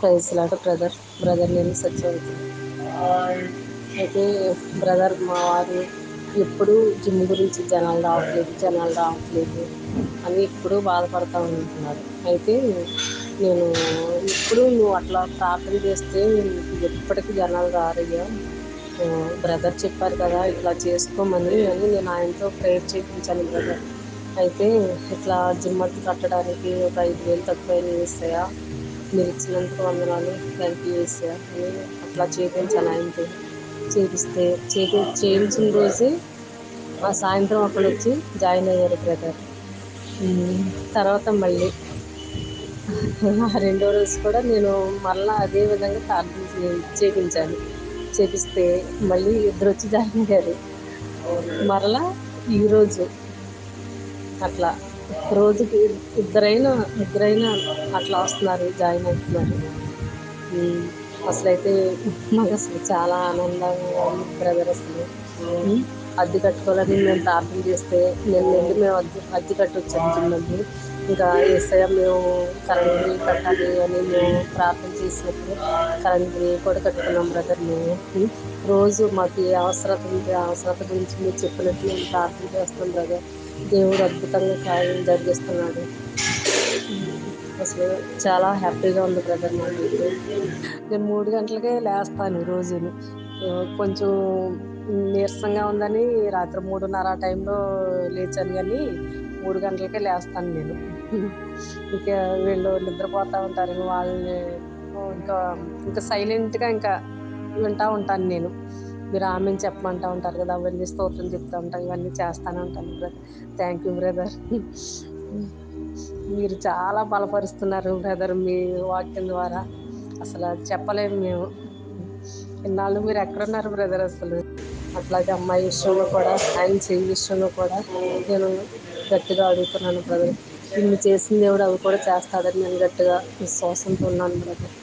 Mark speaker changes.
Speaker 1: Praise lord brother brother నేను సత్యవతి అయితే brother మా వారు ఎప్పుడు జిమ్ గురించి జనాలు రావట్లేదు జనాలు రావట్లేదు అని ఎప్పుడూ బాధపడుతూ ఉంటున్నారు. అయితే నేను ఎప్పుడు నువ్వు అట్లా ప్రార్థన చేస్తే ఎప్పటికీ జనాలు రారయ్యా. బ్రదర్ చెప్పారు కదా ఇట్లా చేసుకోమని అని నేను ఆయనతో ప్రేయర్ చేయించాను బ్రదర్ అయితే ఇట్లా జిమ్ అద్దె కట్టడానికి ఒక ఐదు వేలు తక్కువ వేస్తాయా మీరు ఇచ్చినందుకు వందనాలు. థ్యాంక్ యూ వేసాయా అని అట్లా చేయించాను ఆయనతో చేపిస్తే చేపి చేయించిన రోజే ఆ సాయంత్రం అక్కడ వచ్చి జాయిన్ అయ్యారు బ్రదర్. తర్వాత మళ్ళీ ఆ రెండో రోజు కూడా నేను మళ్ళీ అదే విధంగా ప్రార్థన చేపించాను. చేపిస్తే మళ్ళీ ఇద్దరు వచ్చి జాయిన్ అయ్యారు. మరలా ఈరోజు అట్లా రోజుకి ఇద్దరైనా ముగ్గురైనా అట్లా వస్తున్నారు జాయిన్ అవుతున్నారు. అసలైతే మాకు అసలు చాలా ఆనందంగా ఉంది బ్రదర్ అసలు. అద్దె కట్టుకోవాలని మేము ప్రార్థన చేస్తే నేను వెళ్ళి మేము అద్దె అద్దె కట్టొచ్చాము చిన్నది ఇంకా ఏసయ మేము కరెంట్ బిల్ కట్టాలి అని మేము ప్రార్థన చేసినప్పుడు కరెంట్ బిల్ కూడా కట్టుకున్నాం బ్రదర్ మేము. రోజు మాకు ఏ అవసరత ఉంటే అవసరత గురించి మీరు చెప్పినట్టు మేము ప్రార్థన చేస్తాం బ్రదర్. దేవుడు అద్భుతంగా కార్యం జరిగిస్తున్నాడు. అసలు చాలా హ్యాపీగా ఉంది బ్రదర్ నాకు నేను మూడు గంటలకే లేస్తాను రోజును కొంచెం నీరసంగా ఉందని రాత్రి మూడున్నర ఆ టైంలో లేచాను కానీ మూడు గంటలకే లేస్తాను నేను. ఇంకా వీళ్ళు నిద్రపోతూ ఉంటారు వాళ్ళని ఇంకా ఇంకా సైలెంట్గా ఇంకా వింటూ ఉంటాను నేను. మీరు ఆమెను చెప్పమంటూ ఉంటారు కదా అవన్నీ స్తోత్రం చెప్తూ ఉంటాం ఇవన్నీ చేస్తానే ఉంటాను బ్రదర్. Thank you brother. మీరు చాలా బలపరుస్తున్నారు బ్రదర్ మీ వాక్యం ద్వారా. అసలు చెప్పలేము మేము. ఇన్నాళ్ళు మీరు ఎక్కడున్నారు బ్రదర్ అసలు? అట్లాగే అమ్మాయి విషయంలో కూడా ఆయన చెయ్యి విషయంలో కూడా నేను గట్టిగా అడుగుతున్నాను బ్రదర్. ఇన్ని చేసిన దేవుడు అవి కూడా చేస్తాడని నేను గట్టిగా విశ్వాసంతో ఉన్నాను బ్రదర్.